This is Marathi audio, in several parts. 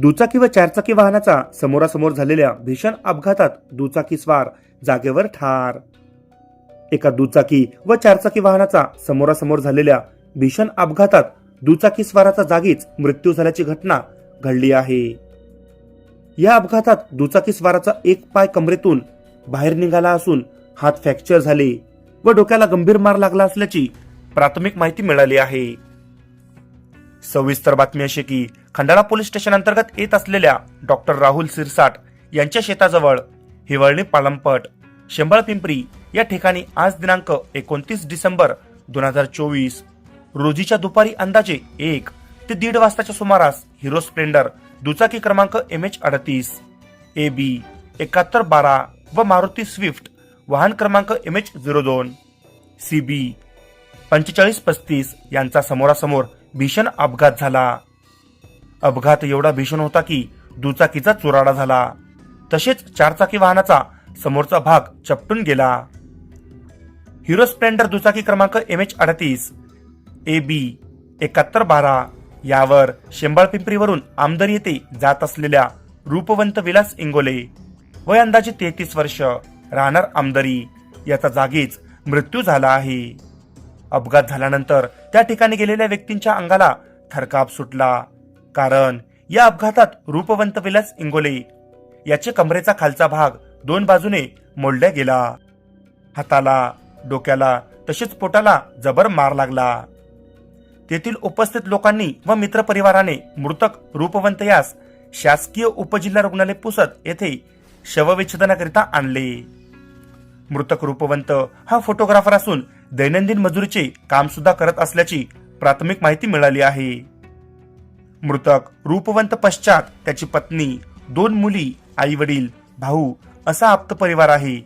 दुचाकी व चारचाकी वाहनाचा समोरासमोर झालेल्या भीषण अपघातात दुचाकी स्वार जागेवर ठार. एका दुचाकी व चारचाकी वाहनाचा समोरासमोर झालेल्या भीषण अपघातात दुचाकी स्वाराचा जागीच मृत्यू झाल्याची घटना घडली आहे. या अपघातात दुचाकी स्वाराचा एक पाय कमरेतून बाहेर निघाला असून हात फ्रॅक्चर झाले व डोक्याला गंभीर मार लागला असल्याची प्राथमिक माहिती मिळाली आहे. सविस्तर बातमी अशी की खंडाळा पोलीस स्टेशन अंतर्गत येत असलेल्या डॉक्टर राहुल सिरसाट यांच्या शेताजवळ हिवळणी पालमपट शेंबळ पिंपरी या ठिकाणी आज दिनांक एकोणतीस डिसेंबर दोन हजार चोवीस रोजीच्या दुपारी अंदाजे एक ते दीड वाजताच्या सुमारास हिरो स्प्लेंडर दुचाकी क्रमांक एम एच अडतीस ए बी एकाहत्तर बारा व मारुती स्विफ्ट वाहन क्रमांक एम एच झिरो दोन सी बी पंचेचाळीस पस्तीस यांचा समोरासमोर भीषण अपघात झाला. अपघात एवढा भीषण होता की दुचाकीचा चुराडा झाला. तसेच चारचाकी वाहनाचा समोरचा भाग चपटून गेला. हिरो स्प्लेंडर दुचाकी क्रमांक एम एच अडतीस ए बी एकाहत्तर बारा यावर शेंबाळपिंपरीवरून आमदर येथे जात असलेल्या रूपवंत विलास इंगोले वय अंदाजे तेहतीस वर्ष राहणार आमदरी. याचा जागीच मृत्यू झाला आहे. अपघात झाल्यानंतर त्या ठिकाणी गेलेल्या व्यक्तींच्या अंगाला थरकाप सुटला. कारण या अपघातात रूपवंत विलास इंगोले. याचे कमरेचा खालचा भाग दोन बाजूने मोडल्या गेला. हाताला डोक्याला तसेच पोटाला जबर मार लागला. तेथील उपस्थित लोकांनी व मित्रपरिवाराने मृतक रूपवंत यास शासकीय उपजिल्हा रुग्णालय पुसत येथे शवविच्छेदनाकरिता आणले. मृतक रूपवंत हा फोटोग्राफर असून दैनंदिन मजुरीचे काम सुद्धा करत असल्याची प्राथमिक माहिती मिळाली आहे. मृतक रूपवंत पश्चात त्याची पत्नी दोन मुली आई वडील भाऊ असा आप्त परिवार आहे.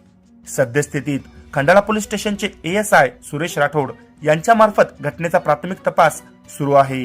सद्यस्थितीत खंडाळा पोलीस स्टेशनचे एएसआय सुरेश राठोड यांच्या मार्फत घटनेचा प्राथमिक तपास सुरू आहे.